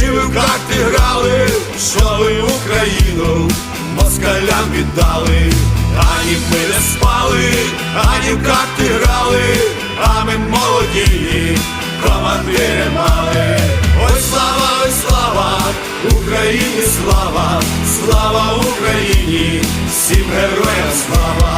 чи в карти грали, що Україну москалям віддали, ані ми не спали, ані в карти грали, а ми молоді, командири мали. Ой, слава, ой, слава, Україні слава, слава Україні, всім героям слава,